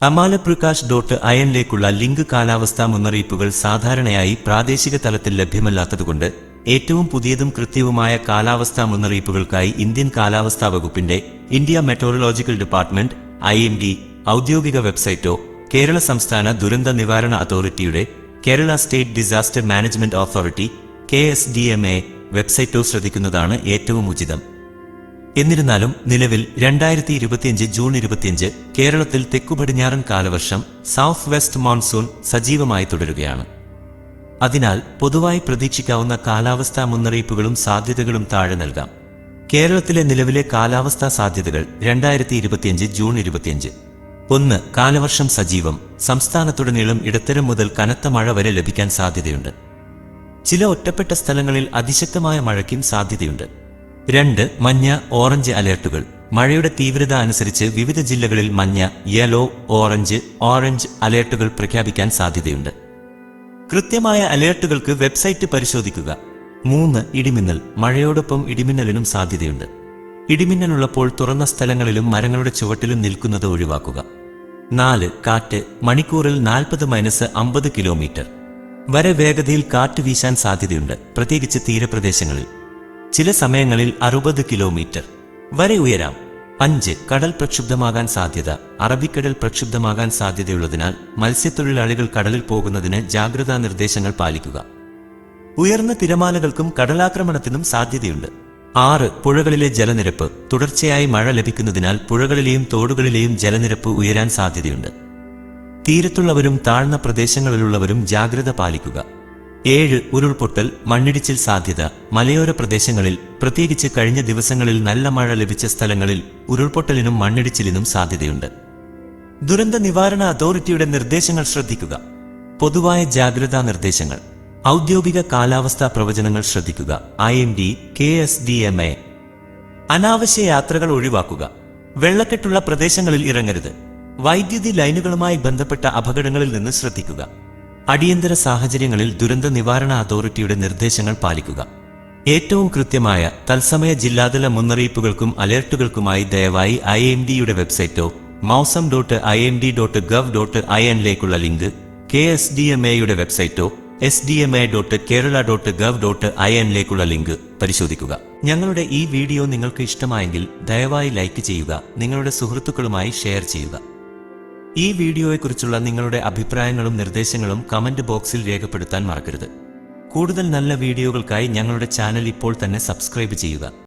അമാല പ്രകാശ് ഡോട്ട് അയനിലേക്കുള്ള ലിങ്ക് കാലാവസ്ഥാ മുന്നറിയിപ്പുകൾ സാധാരണയായി പ്രാദേശിക തലത്തിൽ ലഭ്യമല്ലാത്തതുകൊണ്ട് ഏറ്റവും പുതിയതും കൃത്യവുമായ കാലാവസ്ഥാ മുന്നറിയിപ്പുകൾക്കായി ഇന്ത്യൻ കാലാവസ്ഥാ വകുപ്പിന്റെ India meteorological department I M D ഔദ്യോഗിക വെബ്സൈറ്റോ കേരള സംസ്ഥാന ദുരന്ത നിവാരണ അതോറിറ്റിയുടെ Kerala state disaster management authority K S D M A വെബ്സൈറ്റോ ശ്രദ്ധിക്കുന്നതാണ് ഏറ്റവും ഉചിതം. എന്നിരുന്നാലും നിലവിൽ രണ്ടായിരത്തി ഇരുപത്തിയഞ്ച് ജൂൺ ഇരുപത്തിയഞ്ച് കേരളത്തിൽ തെക്കുപടിഞ്ഞാറൻ കാലവർഷം സൗത്ത് വെസ്റ്റ് മോൺസൂൺ സജീവമായി തുടരുകയാണ്. അതിനാൽ പൊതുവായി പ്രതീക്ഷിക്കാവുന്ന കാലാവസ്ഥാ മുന്നറിയിപ്പുകളും സാധ്യതകളും താഴെ നൽകാം. കേരളത്തിലെ നിലവിലെ കാലാവസ്ഥാ സാധ്യതകൾ രണ്ടായിരത്തി ഇരുപത്തിയഞ്ച് ജൂൺ ഇരുപത്തിയഞ്ച്. ഒന്ന് കാലവർഷം സജീവം. സംസ്ഥാനത്തുടനീളം ഇടത്തരം മുതൽ കനത്ത മഴ വരെ ലഭിക്കാൻ സാധ്യതയുണ്ട്. ചില ഒറ്റപ്പെട്ട സ്ഥലങ്ങളിൽ അതിശക്തമായ മഴയ്ക്കും സാധ്യതയുണ്ട്. രണ്ട് മഞ്ഞ ഓറഞ്ച് അലേർട്ടുകൾ. മഴയുടെ തീവ്രത അനുസരിച്ച് വിവിധ ജില്ലകളിൽ മഞ്ഞ യെല്ലോ ഓറഞ്ച് ഓറഞ്ച് അലേർട്ടുകൾ പ്രഖ്യാപിക്കാൻ സാധ്യതയുണ്ട്. കൃത്യമായ അലേർട്ടുകൾക്ക് വെബ്സൈറ്റ് പരിശോധിക്കുക. മൂന്ന് ഇടിമിന്നൽ. മഴയോടൊപ്പം ഇടിമിന്നലിനും സാധ്യതയുണ്ട്. ഇടിമിന്നലുള്ളപ്പോൾ തുറന്ന സ്ഥലങ്ങളിലും മരങ്ങളുടെ ചുവട്ടിലും നിൽക്കുന്നത് ഒഴിവാക്കുക. നാല് കാറ്റ്. മണിക്കൂറിൽ നാൽപ്പത് മൈനസ് അമ്പത് കിലോമീറ്റർ. വരെ വേഗതയിൽ കാറ്റ് വീശാൻ സാധ്യതയുണ്ട്. പ്രത്യേകിച്ച് തീരപ്രദേശങ്ങളിൽ. ചില സമയങ്ങളിൽ അറുപത് കിലോമീറ്റർ വരെ ഉയരാം. അഞ്ച് കടൽ പ്രക്ഷുബ്ധമാകാൻ സാധ്യത അറബിക്കടൽ പ്രക്ഷുബ്ധമാകാൻ സാധ്യതയുള്ളതിനാൽ മത്സ്യത്തൊഴിലാളികൾ കടലിൽ പോകുന്നതിന് ജാഗ്രതാ നിർദ്ദേശങ്ങൾ പാലിക്കുക. ഉയർന്ന തിരമാലകൾക്കും കടലാക്രമണത്തിനും സാധ്യതയുണ്ട്. ആറ് പുഴകളിലെ ജലനിരപ്പ്. തുടർച്ചയായി മഴ ലഭിക്കുന്നതിനാൽ പുഴകളിലെയും തോടുകളിലെയും ജലനിരപ്പ് ഉയരാൻ സാധ്യതയുണ്ട്. തീരത്തുള്ളവരും താഴ്ന്ന പ്രദേശങ്ങളിലുള്ളവരും ജാഗ്രത പാലിക്കുക. ഏഴ് ഉരുൾപൊട്ടൽ മണ്ണിടിച്ചിൽ സാധ്യത മലയോര പ്രദേശങ്ങളിൽ പ്രത്യേകിച്ച് കഴിഞ്ഞ ദിവസങ്ങളിൽ നല്ല മഴ ലഭിച്ച സ്ഥലങ്ങളിൽ ഉരുൾപൊട്ടലിനും മണ്ണിടിച്ചിലിനും സാധ്യതയുണ്ട്. ദുരന്ത നിവാരണ അതോറിറ്റിയുടെ നിർദ്ദേശങ്ങൾ ശ്രദ്ധിക്കുക. പൊതുവായ ജാഗ്രതാ നിർദ്ദേശങ്ങൾ. ഔദ്യോഗിക കാലാവസ്ഥാ പ്രവചനങ്ങൾ ശ്രദ്ധിക്കുക. I M D K S D M A. അനാവശ്യ യാത്രകൾ ഒഴിവാക്കുക. വെള്ളക്കെട്ടുള്ള പ്രദേശങ്ങളിൽ ഇറങ്ങരുത്. വൈദ്യുതി ലൈനുകളുമായി ബന്ധപ്പെട്ട അപകടങ്ങളിൽ നിന്ന് ശ്രദ്ധിക്കുക. അടിയന്തര സാഹചര്യങ്ങളിൽ ദുരന്ത നിവാരണ അതോറിറ്റിയുടെ നിർദ്ദേശങ്ങൾ പാലിക്കുക. ഏറ്റവും കൃത്യമായ തത്സമയ ജില്ലാതല മുന്നറിയിപ്പുകൾക്കും അലേർട്ടുകൾക്കുമായി ദയവായി ഐ എം ഡിയുടെ വെബ്സൈറ്റോ mausam dot I M D dot gov dot I എന്നിലേക്കുള്ള link K S D M എയുടെ വെബ്സൈറ്റോ S D M A dot Kerala dot gov dot I എന്നിലേക്കുള്ള link പരിശോധിക്കുക. ഞങ്ങളുടെ ഈ വീഡിയോ നിങ്ങൾക്ക് ഇഷ്ടമായെങ്കിൽ ദയവായി ലൈക്ക് ചെയ്യുക നിങ്ങളുടെ സുഹൃത്തുക്കളുമായി ഷെയർ ചെയ്യുക. ഈ വീഡിയോയെക്കുറിച്ചുള്ള നിങ്ങളുടെ അഭിപ്രായങ്ങളും നിർദ്ദേശങ്ങളും കമന്റ് ബോക്സിൽ രേഖപ്പെടുത്താൻ മറക്കരുത്. കൂടുതൽ നല്ല വീഡിയോകൾക്കായി ഞങ്ങളുടെ ചാനൽ ഇപ്പോൾ തന്നെ സബ്സ്ക്രൈബ് ചെയ്യുക.